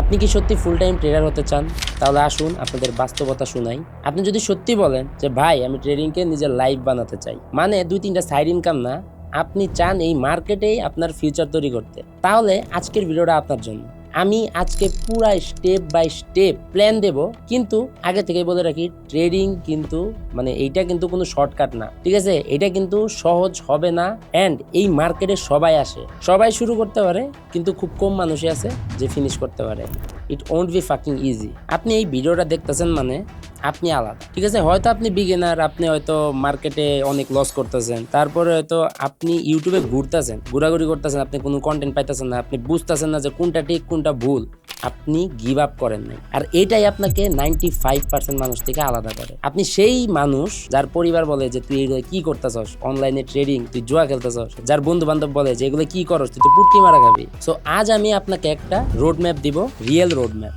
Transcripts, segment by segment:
আপনি কি সত্যি ফুল টাইম ট্রেডার হতে চান? তাহলে আসুন, আপনাদের বাস্তবতা শুনাই। আপনি যদি সত্যি বলেন যে, ভাই, আমি ট্রেডিংকে নিজের লাইফ বানাতে চাই। মানে দুই তিনটা সাইড ইনকাম না, আপনি চান এই মার্কেটেই আপনার ফিউচার তৈরি করতে। তাহলে আজকের ভিডিওটা আপনার জন্য। আমি আজকে পুরা স্টেপ বাই স্টেপ প্ল্যান দেব, কিন্তু আগে থেকে বলে রাখি ট্রেডিং কিন্তু মানে এইটা কিন্তু কোনো শর্টকাট না, ঠিক আছে? এটা কিন্তু সহজ হবে না অ্যান্ড এই মার্কেটে সবাই আসে। সবাই শুরু করতে পারে, কিন্তু খুব কম মানুষই আছে যে ফিনিশ করতে পারে। It won't be fucking easy আপনি এই ভিডিওটা দেখতেছেন মানে আপনি আলাদা। ঠিক আছে? হয়তো আপনি বিগিনার আপনি হয়তো মার্কেটে অনেক লস করতেছেন। তারপরে হয়তো আপনি ইউটিউবে ঘুরতেছেন, ঘোরাঘুরি করতেছেন, আপনি কোনো কন্টেন্ট পাইতেছেন না, আপনি বুঝতেছেন না যে কোনটা ঠিক, কোনটা ভুল। আপনি গিভ আপ করেন নাই। আর এটাই আপনাকে নাইনটি ফাইভ পার্সেন্ট মানুষ থেকে আলাদা করে। আপনি সেই মানুষ যার পরিবার বলে যে তুই এগুলো কি করতেছস? অনলাইনে ট্রেডিং তুই জুয়া খেলতেছস। যার বন্ধু বান্ধব বলে যে এগুলো কি করস? তুই তো পুটকি মারা খাবি। সো আজ আমি আপনাকে একটা রোড ম্যাপ দিব রিয়েল রোড ম্যাপ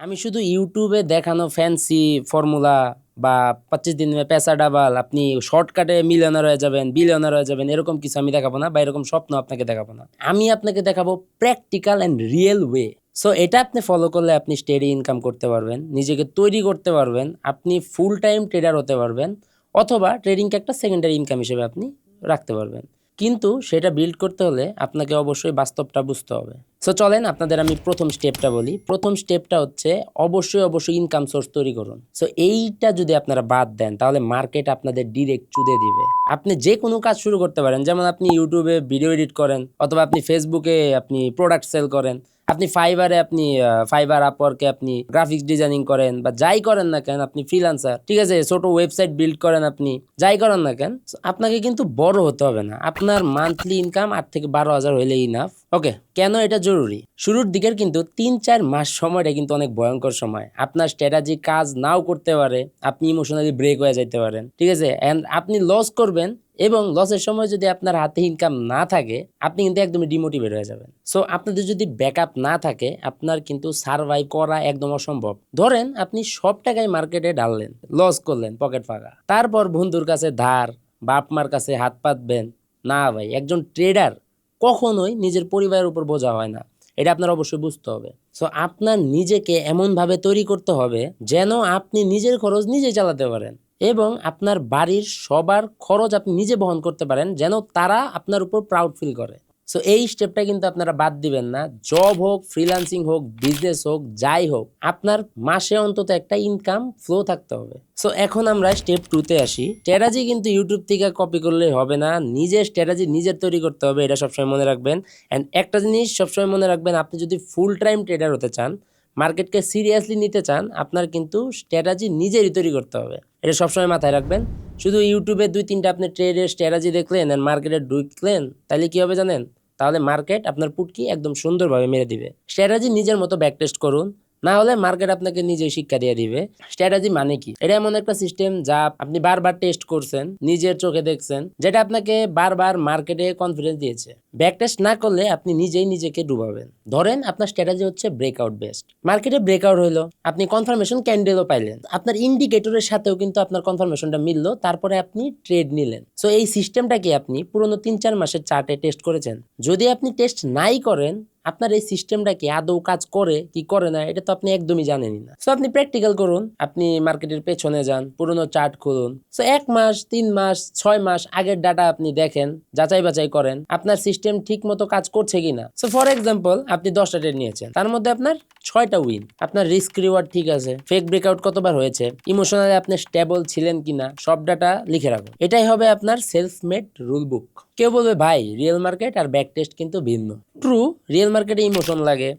আমি শুধু ইউটিউবে দেখানো ফ্যান্সি ফর্মুলা বা পঁচিশ দিন পেশা ডাবাল, আপনি শর্টকাটে মিলিয়নার হয়ে যাবেন বিলিয়নার হয়ে যাবেন, এরকম কিছু আমি দেখাবো না বা এরকম স্বপ্ন আপনাকে দেখাবো না। আমি আপনাকে দেখাবো practical and real way so এটা আপনি ফলো করলে আপনি স্টেডি ইনকাম করতে পারবেন, নিজেকে তৈরি করতে পারবেন, আপনি ফুল টাইম ট্রেডার হতে পারবেন, অথবা ট্রেডিংকে একটা সেকেন্ডারি ইনকাম হিসেবে আপনি রাখতে পারবেন। কিন্তু সেটা বিল্ড করতে হলে আপনাকে অবশ্যই বাস্তবটা বুঝতে হবে। সো চলেন আপনাদের আমি প্রথম স্টেপটা বলি। প্রথম স্টেপটা হচ্ছে অবশ্যই অবশ্যই ইনকাম সোর্স তৈরি করুন। সো এইটা যদি আপনারা বাদ দেন, তাহলে মার্কেট আপনাদের ডিরেক্ট চুদে দিবে। আপনি যে কোনো কাজ শুরু করতে পারেন, যেমন আপনি ইউটিউবে ভিডিও এডিট করেন, অথবা আপনি ফেসবুকে আপনি প্রোডাক্ট সেল করেন। আপনি ফাইবারে আপনি ফাইবার আপওয়ার্কে আপনি গ্রাফিক্স ডিজাইনিং করেন, বা যাই করেন না কেন, আপনি ফ্রিলান্সার ঠিক আছে? ছোট ওয়েবসাইট বিল্ড করেন আপনি, যাই করেন না কেন আপনাকে কিন্তু বড় হতে হবে না। আপনার মান্থলি ইনকাম আট থেকে বারো হাজার হইলে ইনাফ ওকে কেন এটা জরুরি। শুরুর দিকের কিন্তু তিন চার মাস সময়টা কিন্তু অনেক ভয়ঙ্কর সময়। আপনার স্ট্র্যাটাজি কাজ নাও করতে পারে, আপনি ইমোশনালি ব্রেক হয়ে যাইতে পারেন, ঠিক আছে? অ্যান্ড আপনি লস করবেন এবং লসের সময় যদি আপনার হাতে ইনকাম না থাকে, আপনি কিন্তু একদমই ডিমোটিভেট হয়ে যাবেন। সো আপনাদের যদি ব্যাকআপ না থাকে, আপনার কিন্তু সার্ভাইভ করা একদম অসম্ভব। ধরেন আপনি সব টাকায় মার্কেটে ডাললেন লস করলেন পকেট ফাঁকা। তারপর বন্ধুর কাছে ধার, বাপ মার কাছে হাত পাতবেন। না ভাই, একজন ট্রেডার কখনোই নিজের পরিবারের উপর বোঝা হয় না। এটা আপনার অবশ্যই বুঝতে হবে। সো আপনার নিজেকে এমনভাবে তৈরি করতে হবে যেন আপনি নিজের খরচ নিজে চালাতে পারেন এবং আপনার বাড়ির সবার খরচ আপনি নিজে বহন করতে পারেন যেন তারা আপনার উপর প্রাউড ফিল করে। সো এই স্টেপটা কিন্তু আপনারা বাদ দিবেন না। জব হোক ফ্রিল্যান্সিং হোক বিজনেস হোক, যাই হোক, আপনার মাসে অন্তত একটা ইনকাম ফ্লো থাকতে হবে। সো এখন আমরা স্টেপ টুতে আসি। স্ট্র্যাটাজি কিন্তু ইউটিউব থেকে কপি করলে হবে না। নিজের স্ট্র্যাটাজি নিজের তৈরি করতে হবে, এটা সবসময় মনে রাখবেন। অ্যান্ড একটা জিনিস সবসময় মনে রাখবেন, আপনি যদি ফুল টাইম ট্রেডার হতে চান মার্কেটকে সিরিয়াসলি নিতে চান, আপনার কিন্তু স্ট্র্যাটাজি নিজেরই তৈরি করতে হবে। এটা সবসময় মাথায় রাখবেন। শুধু ইউটিউবে দুই তিনটা আপনি ট্রেডের স্ট্র্যাটাজি দেখলেন আর মার্কেটে ঢুকলেন, তাহলে কি হবে জানেন? তাহলে মার্কেট আপনার পুটকি একদম সুন্দরভাবে মেরে দিবে। স্ট্র্যাটেজি নিজের মতো ব্যাক টেস্ট করুন। না হলে মার্কেট আপনাকে নিজেই শিক্ষা দিয়ে দিবে। স্ট্র্যাটাজি মানে কি? এটা এমন একটা সিস্টেম যা আপনি বারবার টেস্ট করছেন, নিজের চোখে দেখছেন, যেটা আপনাকে বারবার মার্কেটে কনফিডেন্স দিয়েছে। ব্যাক টেস্ট না করলে আপনি নিজেই নিজেকে ডুবাবেন। ধরেন আপনার স্ট্র্যাটাজি হচ্ছে ব্রেকআউট বেস্ট মার্কেটে ব্রেকআউট হইল আপনি কনফার্মেশন ক্যান্ডেলও পাইলেন। আপনার ইন্ডিকেটরের সাথেও কিন্তু আপনার কনফার্মেশনটা মিললো, তারপরে আপনি ট্রেড নিলেন। সো এই সিস্টেমটাকে আপনি পুরনো তিন চার মাসের চার্টে টেস্ট করেছেন। যদি আপনি টেস্ট নাই করেন আপনার এই সিস্টেমটা কি? আদৌ কাজ করে কি করে না? এটা তো আপনি একদমই জানেনই না। সো আপনি প্র্যাকটিক্যাল করুন, আপনি মার্কেটের পেছনে যান, পুরনো চার্ট খুলুন। সো এক মাস, তিন মাস, ছয় মাস আগের ডাটা আপনি দেখেন, যাচাই বাছাই করেন, আপনার সিস্টেম ঠিক মতো কাজ করছে কিনা? সো ফর এক্সাম্পল আপনি দশটা ট্রেড নিয়েছেন, তার মধ্যে আপনার ছয়টা উইন আপনার রিস্ক রিওয়ার্ড ঠিক আছে ফেক ব্রেকআউট কতবার হয়েছে ইমোশনালি আপনি স্টেবল ছিলেন কিনা, সব ডাটা লিখে রাখুন। এটাই হবে আপনার সেলফ মেড রুল বুক কেউ বলবে, ভাই রিয়েল মার্কেট আর ব্যাক টেস্ট কিন্তু ভিন্ন। ট্রু রিয়েল মার্কেটে ইমোশন লাগে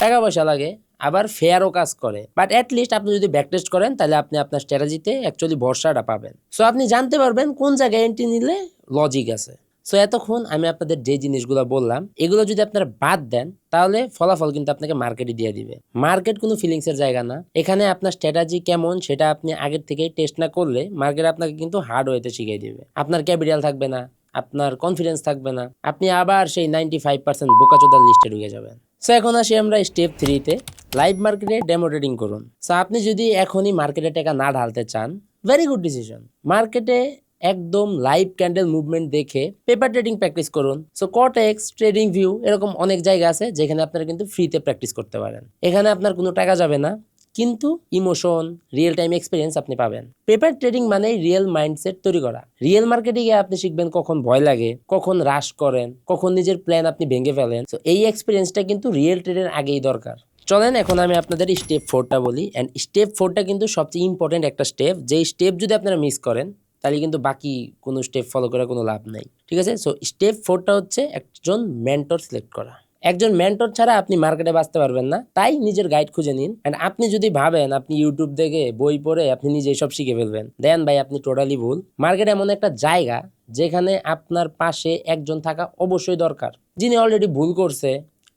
টাকা পয়সা লাগে, আবার ফেয়ারও কাজ করে। বাট লিস্ট আপনি যদি ব্যাক টেস্ট করেন, তাহলে আপনি আপনার স্ট্র্যাটাজিতে অ্যাকচুয়ালি ভরসাটা পাবেন। সো আপনি জানতে পারবেন কোন জায়গায় এন্ট্রি নিলে লজিক আছে। সো এতক্ষণ আমি আপনাদের যে জিনিসগুলো বললাম, এগুলো যদি আপনারা বাদ দেন, তাহলে ফলাফল কিন্তু আপনাকে মার্কেটে দিয়ে দিবে। মার্কেট কোনো ফিলিংসের জায়গা না। এখানে আপনার স্ট্র্যাটাজি কেমন, সেটা আপনি আগের থেকে টেস্ট না করলে মার্কেট আপনাকে কিন্তু হার্ড ওয়েতে শিখিয়ে দিবে। আপনার ক্যাপিটাল থাকবে না। আপনার কনফিডেন্স থাকবে না। আপনি আবার সেই নাইনটি ফাইভ পার্সেন্ট বোকাচোদার লিস্টে ঢুকে যাবেন। সো এখন আসি আমরা স্টেপ থ্রিতে লাইভ মার্কেটে ডেমো ট্রেডিং করুন। সো আপনি যদি এখনই মার্কেটে টাকা না ঢালতে চান ভেরি গুড ডিসিশন মার্কেটে একদম লাইভ ক্যান্ডেল মুভমেন্ট দেখে পেপার ট্রেডিং প্র্যাকটিস করুন। সো কটেক্স ট্রেডিং ভিউ এরকম অনেক জায়গা আছে যেখানে আপনারা কিন্তু ফ্রিতে প্র্যাকটিস করতে পারেন। এখানে আপনার কোনো টাকা যাবে না। কিন্তু ইমোশন রিয়েল টাইম এক্সপিরিয়েন্স আপনি পাবেন। পেপার ট্রেডিং মানে রিয়েল মাইন্ডসেট তৈরি করা। রিয়েল মার্কেটে গিয়ে আপনি শিখবেন কখন ভয় লাগে, কখন রাশ করেন, কখন নিজের প্ল্যান আপনি ভেঙে ফেলেন। তো এই এক্সপিরিয়েন্সটা কিন্তু রিয়েল ট্রেডের আগেই দরকার। চলেন, এখন আমি আপনাদের স্টেপ ফোরটা বলি। অ্যান্ড স্টেপ ফোরটা কিন্তু সবচেয়ে ইম্পর্টেন্ট একটা স্টেপ যেই স্টেপ যদি আপনারা মিস করেন, তাহলে কিন্তু বাকি কোনো স্টেপ ফলো করে কোনো লাভ নাই। ঠিক আছে? সো স্টেপ ফোরটা হচ্ছে একজন মেন্টর সিলেক্ট করা। একজন মেন্টর ছাড়া আপনি মার্কেটে বাঁচতে পারবেন না। তাই নিজের গাইড খুঁজে নিন। অ্যান্ড আপনি যদি ভাবেন, আপনি ইউটিউব দেখে বই পড়ে আপনি নিজে সব শিখে ফেলবেন। দেন ভাই, আপনি টোটালি ভুল। মার্কেট এমন একটা জায়গা যেখানে আপনার পাশে একজন থাকা অবশ্যই দরকার। যিনি অলরেডি ভুল করছে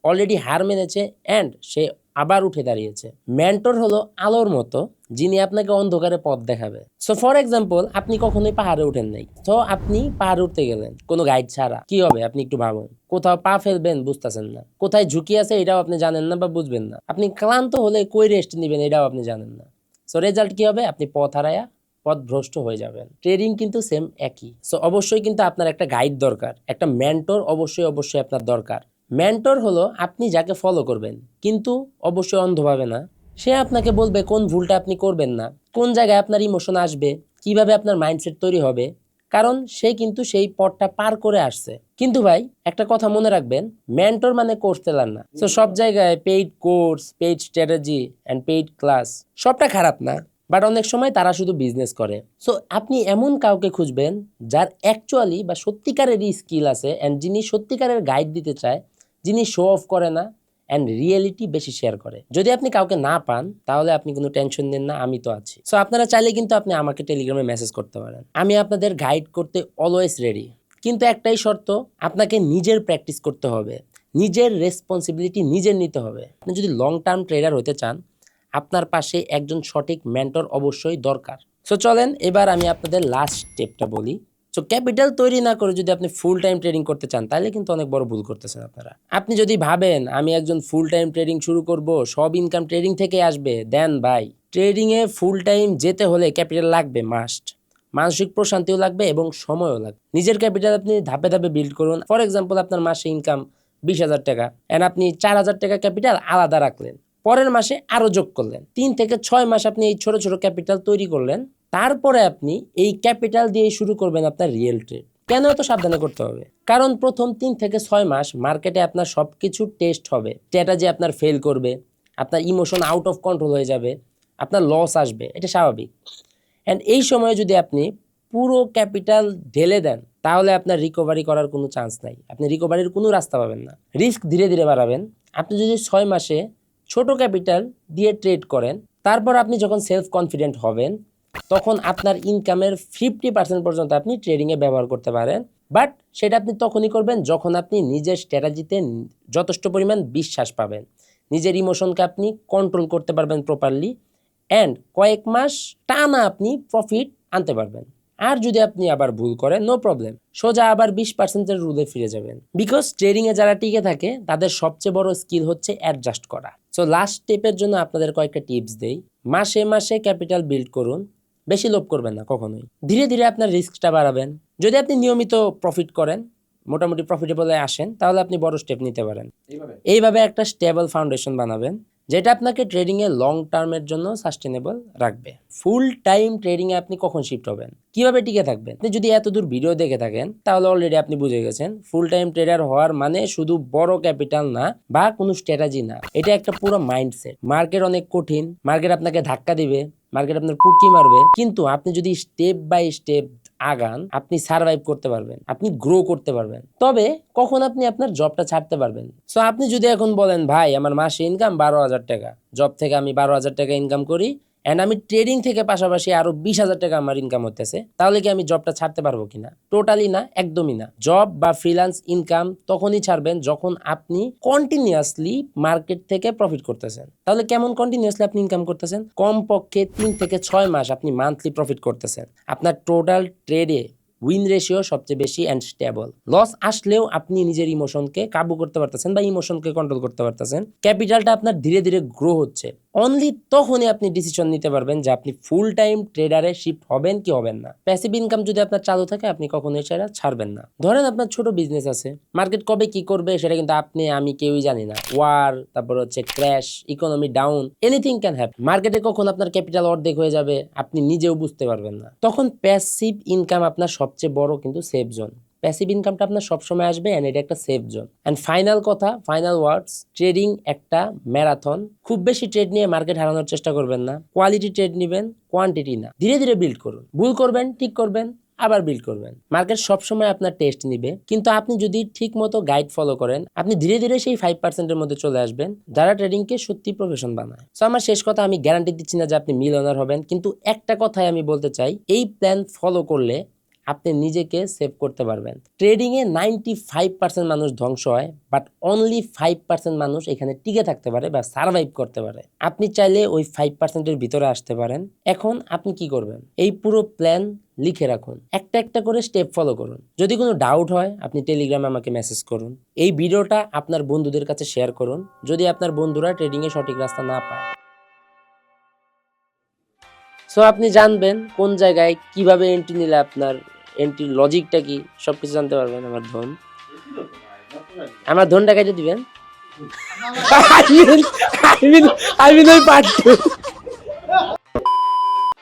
অলরেডি হার মেনেছে অ্যান্ড সে আবার উঠে দাঁড়িয়েছে। মেন্টর হলো আলোর মতো, যিনি আপনাকে অন্ধকারে পথ দেখাবে। সো ফর এক্সাম্পল আপনি কখনোই পাহাড়ে উঠেন নাই। তো আপনি পাহাড়ে উঠতে গেলেন। কোনো গাইড ছাড়া। কি হবে? আপনি একটু ভাবুন। কোথাও পা ফেলবেন, বুঝতেছেন না। কোথায় ঝুঁকি আছে এটাও আপনি জানেন না বা বুঝবেন না। আপনি ক্লান্ত হলে কই রেস্ট নেবেন এটাও আপনি জানেন না। সো রেজাল্ট কি হবে? আপনি পথ হারায়া পথ ভ্রষ্ট হয়ে যাবেন। ট্রেডিং কিন্তু সেম একই। সো অবশ্যই কিন্তু আপনার একটা গাইড দরকার। একটা মেন্টর অবশ্যই অবশ্যই আপনার দরকার। মেন্টর হলো আপনি যাকে ফলো করবেন, কিন্তু অবশ্যই অন্ধভাবে না। সে আপনাকে বলবে কোন ভুলটা আপনি করবেন না, কোন জায়গায় আপনার ইমোশন আসবে, কীভাবে আপনার মাইন্ডসেট তৈরি হবে, কারণ সে কিন্তু সেই পথটা পার করে আসছে। কিন্তু ভাই, একটা কথা মনে রাখবেন মেন্টর মানে কোর্স তেলার না। তো সব জায়গায় paid course paid strategy and paid class সবটা খারাপ না বাট অনেক সময় তারা শুধু বিজনেস করে। সো আপনি এমন কাউকে খুঁজবেন, যার অ্যাকচুয়ালি বা সত্যিকারেরই স্কিল আছে অ্যান্ড যিনি সত্যিকারের গাইড দিতে চায় যিনি শো অফ করে না অ্যান্ড রিয়েলিটি বেশি শেয়ার করে। যদি আপনি কাউকে না পান, তাহলে আপনি কোনো টেনশন নেন না, আমি তো আছি। সো আপনারা চাইলে কিন্তু আপনি আমাকে টেলিগ্রামে মেসেজ করতে পারেন। আমি আপনাদের গাইড করতে অলওয়েজ রেডি কিন্তু একটাই শর্ত, আপনাকে নিজের প্র্যাকটিস করতে হবে। নিজের রেসপন্সিবিলিটি নিজের নিতে হবে। আপনি যদি লং টার্ম ট্রেডার হতে চান, আপনার পাশে একজন সঠিক মেন্টর অবশ্যই দরকার। সো চলেন এবার আমি আপনাদের লাস্ট স্টেপটা বলি। সো ক্যাপিটাল তৈরি না করে যদি আপনি ফুল টাইম ট্রেডিং করতে চান, তাহলে কিন্তু অনেক বড় ভুল করতেছেন আপনারা। আপনি যদি ভাবেন, আমি একজন ফুল টাইম ট্রেডিং শুরু করব, সব ইনকাম ট্রেডিং থেকে আসবে দেন ভাই ট্রেডিংয়ে ফুল টাইম যেতে হলে ক্যাপিটাল লাগবে মাস্ট মানসিক প্রশান্তিও লাগবে এবং সময়ও লাগবে। নিজের ক্যাপিটাল আপনি ধাপে ধাপে বিল্ড করুন। ফর এক্সাম্পল আপনার মাসে ইনকাম বিশ হাজার টাকা অ্যান্ড আপনি চার হাজার টাকা ক্যাপিটাল আলাদা রাখলেন। পরের মাসে আরও যোগ করলেন। তিন থেকে ছয় মাস আপনি এই ছোট ছোট ক্যাপিটাল তৈরি করলেন। তারপরে আপনি এই ক্যাপিটাল দিয়ে শুরু করবেন আপনার রিয়েল ট্রেড। কেন এত সাবধানে করতে হবে? কারণ প্রথম তিন থেকে ছয় মাস মার্কেটে আপনার সব কিছু টেস্ট হবে। স্ট্র্যাটাজি আপনার ফেল করবে, আপনার ইমোশন আউট অফ কন্ট্রোল হয়ে যাবে, আপনার লস আসবে, এটা স্বাভাবিক। অ্যান্ড এই সময়ে যদি আপনি পুরো ক্যাপিটাল ঢেলে দেন, তাহলে আপনার রিকভারি করার কোনো চান্স নাই। আপনি রিকভারির কোনো রাস্তা পাবেন না। রিস্ক ধীরে ধীরে বাড়াবেন। আপনি যদি ছয় মাসে ছোট ক্যাপিটাল দিয়ে ট্রেড করেন, তারপর আপনি যখন সেলফ কনফিডেন্ট হবেন তখন আপনার ইনকামের ফিফটি পার্সেন্ট পর্যন্ত আপনি ট্রেডিংয়ে ব্যবহার করতে পারেন। বাট সেটা আপনি তখনই করবেন যখন আপনি নিজের স্ট্র্যাটাজিতে যথেষ্ট পরিমাণ বিশ্বাস পাবেন। নিজের ইমোশনকে আপনি কন্ট্রোল করতে পারবেন প্রপারলি অ্যান্ড কয়েক মাস টানা আপনি প্রফিট আনতে পারবেন। আর যদি আপনি আবার ভুল করেন নো প্রবলেম সোজা আবার বিশ পার্সেন্টের রুলে ফিরে যাবেন। বিকজ ট্রেডিংয়ে যারা টিকে থাকে, তাদের সবচেয়ে বড় স্কিল হচ্ছে অ্যাডজাস্ট করা। সো লাস্ট স্টেপের জন্য আপনাদের কয়েকটা টিপস দেই। মাসে মাসে ক্যাপিটাল বিল্ড করুন। বেশি লোভ করবেন না কখনোই। ধীরে ধীরে আপনার রিস্কটা বাড়াবেন। যদি আপনি নিয়মিত প্রফিট করেন মোটামুটি প্রফিটেবলে আসেন তাহলে আপনি বড় স্টেপ নিতে পারেন। এইভাবে? এইভাবে একটা স্টেবল ফাউন্ডেশন বানাবেন। যেটা আপনাকে ট্রেডিংয়ে লং টার্মের জন্য সাস্টেনেবল রাখবে। ফুল টাইম ট্রেডিংয়ে আপনি কখন শিফট হবেন? কীভাবে টিকে থাকবেন? আপনি যদি এত দূর ভিডিও দেখে থাকেন, তাহলে অলরেডি আপনি বুঝে গেছেন ফুল টাইম ট্রেডার হওয়ার মানে শুধু বড় ক্যাপিটাল না, বা কোনো স্ট্র্যাটাজি না। এটা একটা পুরো মাইন্ডসেট মার্কেট অনেক কঠিন মার্কেট আপনাকে ধাক্কা দিবে মার্কেট আপনার পুটকি মারবে। কিন্তু আপনি যদি স্টেপ বাই স্টেপ আগান, আপনি সারভাইভ করতে পারবেন, আপনি গ্রো করতে পারবেন। তবে কখন আপনি আপনার জবটা ছাড়তে পারবেন? সো আপনি যদি এখন বলেন, ভাই, আমার মাসে ইনকাম বারো হাজার টাকা জব থেকে আমি বারো হাজার টাকা ইনকাম করি অ্যান্ড আমি ট্রেডিং থেকে পাশাপাশি আরও বিশ হাজার টাকা আমার ইনকাম হতেছে তাহলে কি আমি জবটা ছাড়তে পারব কিনা? টোটালি না, একদমই না। জব বা ফ্রিল্যান্স ইনকাম তখনই ছাড়বেন যখন আপনি কন্টিনিউয়াসলি মার্কেট থেকে প্রফিট করতেছেন। তাহলে কেমন কন্টিনিউয়াসলি আপনি ইনকাম করতেছেন? কমপক্ষে তিন থেকে ছয় মাস আপনি মান্থলি প্রফিট করতেছেন। আপনার টোটাল ট্রেডে উইন রেশিও সবচেয়ে বেশি অ্যান্ড স্টেবল লস আসলেও আপনি নিজের ইমোশনকে কাবু করতে পারতেছেন বা ইমোশনকে কন্ট্রোল করতে পারতেছেন। ক্যাপিটালটা আপনার ধীরে ধীরে গ্রো হচ্ছে। অনলি তখনই আপনি ডিসিশন নিতে পারবেন যে আপনি ফুল টাইম ট্রেডারে শিফট হবেন কি হবেন না। প্যাসিভ ইনকাম যদি আপনার চালু থাকে, আপনি কখনোই সেটা ছাড়বেন না। ধরেন আপনার ছোট বিজনেস আছে মার্কেট কবে কি করবে সেটা কিন্তু আপনি, আমি কেউই জানি না। ওয়ার তারপর হচ্ছে crash economy down anything can happen মার্কেটে কখন আপনার ক্যাপিটাল অর্ধেক হয়ে যাবে, আপনি নিজেও বুঝতে পারবেন না। তখন প্যাসিভ ইনকাম আপনার সবচেয়ে বড় কিন্তু সেফ জোন প্যাসিভ ইনকামটা আপনার সবসময় আসবে অ্যান্ড এটা একটা সেফ জোন অ্যান্ড ফাইনাল কথা ফাইনাল ওয়ার্ডস ট্রেডিং একটা ম্যারাথন খুব বেশি ট্রেড নিয়ে মার্কেট হারানোর চেষ্টা করবেন না। কোয়ালিটি ট্রেড নেবেন কোয়ান্টিটি না। ধীরে ধীরে বিল্ড করুন। ভুল করবেন, ঠিক করবেন, আবার বিল্ড করবেন। মার্কেট সবসময় আপনার টেস্ট নিবে। কিন্তু আপনি যদি ঠিক মতো গাইড ফলো করেন, আপনি ধীরে ধীরে সেই ফাইভ পার্সেন্টের মধ্যে চলে আসবেন, যারা ট্রেডিংকে সত্যি প্রফেশন বানায়। সো আমার শেষ কথা, আমি গ্যারান্টি দিচ্ছি না যে আপনি মিলনার হবেন। কিন্তু একটা কথাই আমি বলতে চাই, এই প্ল্যান ফলো করলে আপনি নিজেকে সেভ করতে পারবেন। ট্রেডিংয়ে নাইনটি ফাইভ পার্সেন্ট মানুষ ধ্বংস হয় বাট অনলি ফাইভ পার্সেন্ট মানুষ এখানে টিকে থাকতে পারে বা সার্ভাইভ করতে পারে। আপনি চাইলে ওই ফাইভ পার্সেন্টের ভিতরে আসতে পারেন। এখন আপনি কি করবেন? এই পুরো প্ল্যান লিখে রাখুন। একটা একটা করে স্টেপ ফলো করুন। যদি কোনো ডাউট হয়, আপনি টেলিগ্রামে আমাকে মেসেজ করুন। এই ভিডিওটা আপনার বন্ধুদের কাছে শেয়ার করুন। যদি আপনার বন্ধুরা ট্রেডিংয়ে সঠিক রাস্তা না পায়। সো আপনি জানবেন কোন জায়গায় কীভাবে এন্ট্রি নিলে আপনার এন্ট্রির লজিকটা কি? সব কিছু জানতে পারবেন আমার ধন। আমার ধনটা কেটে দিবেন?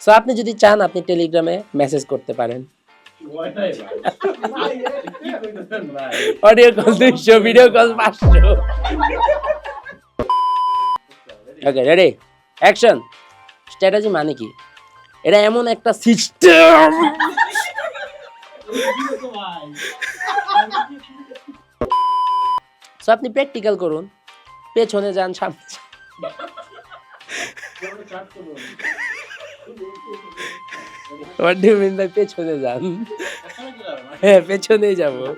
সো আপনি যদি চান, আপনি টেলিগ্রামে মেসেজ করতে পারেন। Audio call call okay action strategy মানে কি? এটা এমন একটা সিস্টেম সো আপনি প্র্যাকটিক্যাল করুন। পেছনে যান সামনে যান। পেছনে যান? হ্যাঁ পেছনেই যাব।